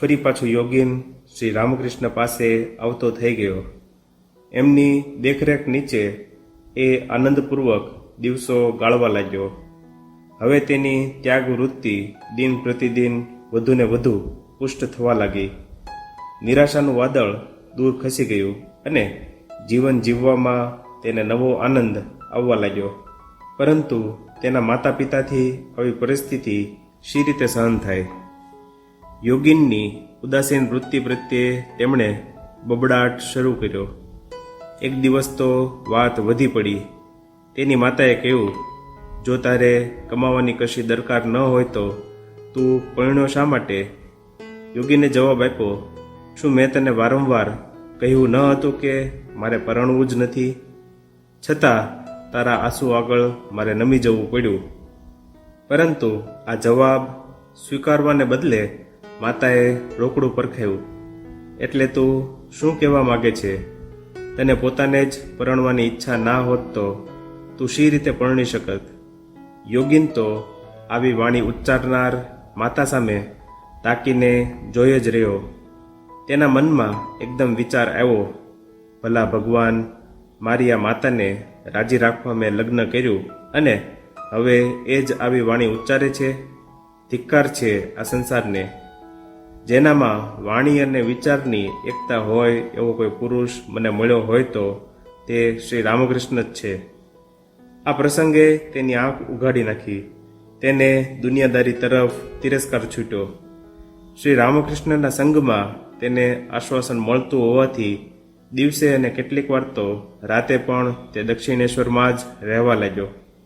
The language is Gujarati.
ફરી પાછું યોગીન શ્રી રામકૃષ્ણ પાસે આવતો થઈ ગયો. એમની દેખરેખ નીચે એ આનંદપૂર્વક દિવસો ગાળવા લાગ્યો. હવે તેની ત્યાગ વૃત્તિ દિન પ્રતિદિન વધુને વધુ પુષ્ટ થવા લાગી. નિરાશાનું વાદળ દૂર ખસી ગયું અને જીવન જીવવામાં તેને નવો આનંદ આવવા લાગ્યો. પરંતુ તેના માતા પિતાથી આવી પરિસ્થિતિ શી રીતે સહન થાય? યોગીનની ઉદાસીન વૃત્તિ પ્રત્યે તેમણે બબડાટ શરૂ કર્યો. એક દિવસ તો વાત વધી પડી. તેની માતાએ કહ્યું, જો તારે કમાવાની કશી દરકાર ન હોય તો તું પરણ્યો શા માટે? યોગીને જવાબ આપ્યો, શું મેં તને વારંવાર કહ્યું ન હતું કે મારે પરણવું જ નથી? છતાં તારા આંસુ આગળ મારે નમી જવું પડ્યું. પરંતુ આ જવાબ સ્વીકારવાને બદલે માતાએ રોકડું પરખાયું એટલે તું શું કહેવા માગે છે? તને પોતાને જ પરણવાની ઈચ્છા ના હોત તો તું શી રીતે પરણી શકત? યોગીન તો આવી વાણી ઉચ્ચારનાર માતા સામે તાકીને જોઈ જ રહ્યો. તેના મનમાં એકદમ વિચાર આવ્યો, ભલા ભગવાન, મારી આ માતાને રાજી રાખવા મેં લગ્ન કર્યું અને હવે એ જ આવી વાણી ઉચ્ચારે છે? ધિક્કાર છે આ સંસારને. જેનામાં વાણી અને વિચારની એકતા હોય એવો કોઈ પુરુષ મને મળ્યો હોય તો તે શ્રી રામકૃષ્ણ જ છે. આ પ્રસંગે તેની આંખ ઉઘાડી નાખી. તેને દુનિયાદારી તરફ તિરસ્કાર છૂટ્યો. શ્રી રામકૃષ્ણના સંઘમાં તેને આશ્વાસન મળતું હોવાથી દિવસે અને કેટલીક વાર તો રાતે પણ તે દક્ષિણેશ્વરમાં જ રહેવા લાગ્યો.